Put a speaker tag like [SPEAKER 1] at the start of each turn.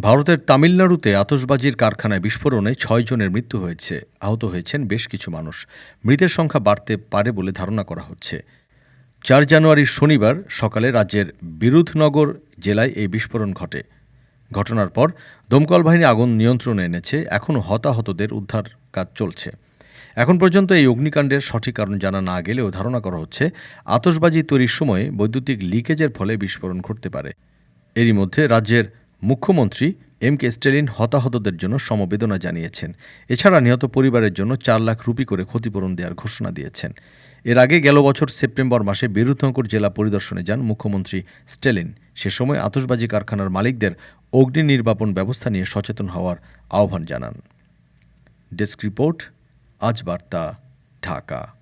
[SPEAKER 1] ভারতের তামিলনাড়ুতে আতসবাজির কারখানায় বিস্ফোরণে ছয় জনের মৃত্যু হয়েছে। আহত হয়েছেন বেশ কিছু মানুষ। মৃতের সংখ্যা বাড়তে পারে বলে ধারণা করা হচ্ছে। চার জানুয়ারির শনিবার সকালে রাজ্যের বিরুধনগর জেলায় এই বিস্ফোরণ ঘটে। ঘটনার পর দমকল বাহিনী আগুন নিয়ন্ত্রণে এনেছে। এখনও হতাহতদের উদ্ধার কাজ চলছে। এখন পর্যন্ত এই অগ্নিকাণ্ডের সঠিক কারণ জানা না গেলেও ধারণা করা হচ্ছে আতসবাজি তৈরির সময় বৈদ্যুতিক লিকেজের ফলে বিস্ফোরণ ঘটতে পারে। এরই মধ্যে রাজ্যের মুখ্যমন্ত্রী এম কে স্টেলিন হতাহতদের জন্য সমবেদনা জানিয়েছেন। এছাড়া নিহত পরিবারের জন্য চার লাখ রুপি করে ক্ষতিপূরণ দেওয়ার ঘোষণা দিয়েছেন। এর আগে গেল বছর সেপ্টেম্বর মাসে বিরুদ্ধনগর জেলা পরিদর্শনে যান মুখ্যমন্ত্রী স্টেলিন সে সময় আতসবাজি কারখানার মালিকদের অগ্নি নির্বাপন ব্যবস্থা নিয়ে সচেতন হওয়ার আহ্বান জানান। ডেস্ক রিপোর্ট, আজ বার্তা, ঢাকা।